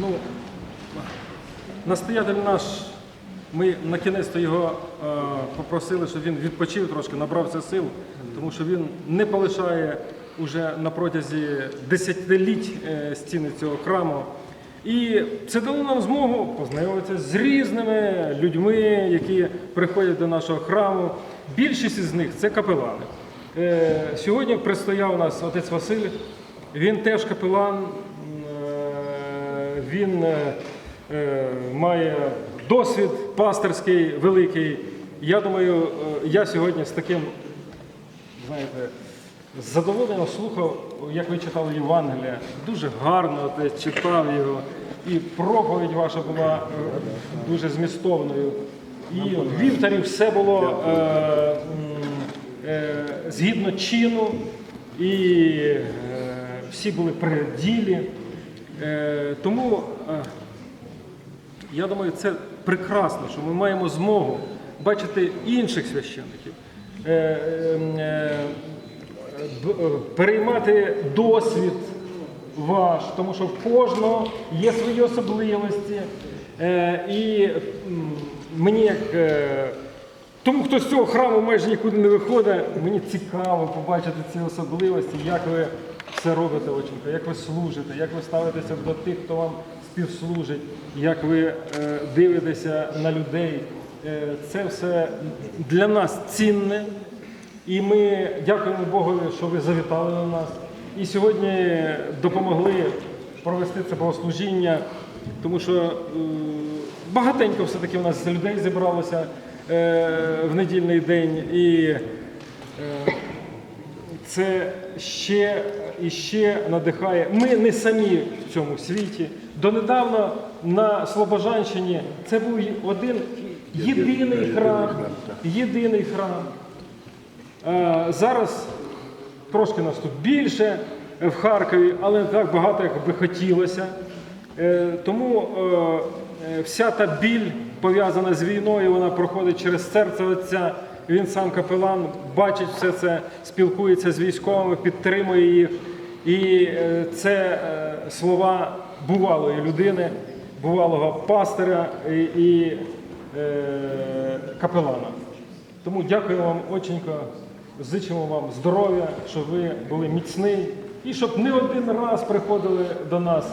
Ну, настоятель наш, ми на кінець його е, попросили, щоб він відпочив трошки, набрався сил, тому що він не полишає уже на протязі десятиліть е, стіни цього храму. І це дало нам змогу познайомитися з різними людьми, які приходять до нашого храму. Більшість із них це капелани. Е, Сьогодні предстояв у нас отець Василь, він теж капелан, він е, е, має досвід пастирський великий. Я думаю, е, я сьогодні з таким, знаєте, задоволенням слухав, як ви читали Євангелія. Дуже гарно читав його. І проповідь ваша була дуже змістовною. І в вівтарі все було е, е, згідно чину, і е, всі були при ділі. Е, тому е, я думаю, це прекрасно, що ми маємо змогу бачити інших священників, е, переймати досвід ваш, тому що в кожного є свої особливості. І мені як тому, хто з цього храму майже нікуди не виходить, мені цікаво побачити ці особливості, як ви все робите, Оченко, як ви служите, як ви ставитеся до тих, хто вам співслужить, як ви е, дивитеся на людей. Е, Це все для нас цінне. І ми дякуємо Богові, що ви завітали на нас. І сьогодні допомогли провести це богослужіння, тому що е, багатенько все-таки у нас людей зібралося е, в недільний день. І е, це ще і ще надихає. Ми не самі в цьому світі. Донедавна на Слобожанщині це був один єдиний храм. Єдиний храм. Е, Зараз трошки нас тут більше в Харкові, але не так багато, як би хотілося. Е, Тому е, вся та біль пов'язана з війною, вона проходить через серце Отця. Він сам капелан бачить все це, спілкується з військовими, підтримує їх. І е, це е, слова бувалої людини, бувалого пастиря і, і е, капелана. Тому дякую вам, оченько, зичимо вам здоров'я, щоб ви були міцні і щоб не один раз приходили до нас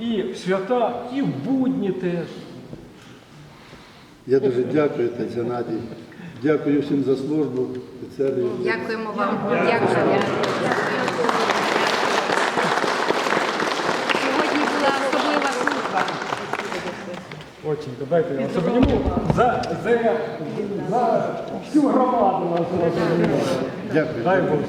і в свята, і в будні теж. Я дуже дякую, Тетя Наді. Дякую всім за службу. офіцерів. Дякуємо вам. Дякую. Сьогодні була особлива служба. Очень, дайте я вас обніму за, за, за всю громаду нашу. Дякую. Дай Боже.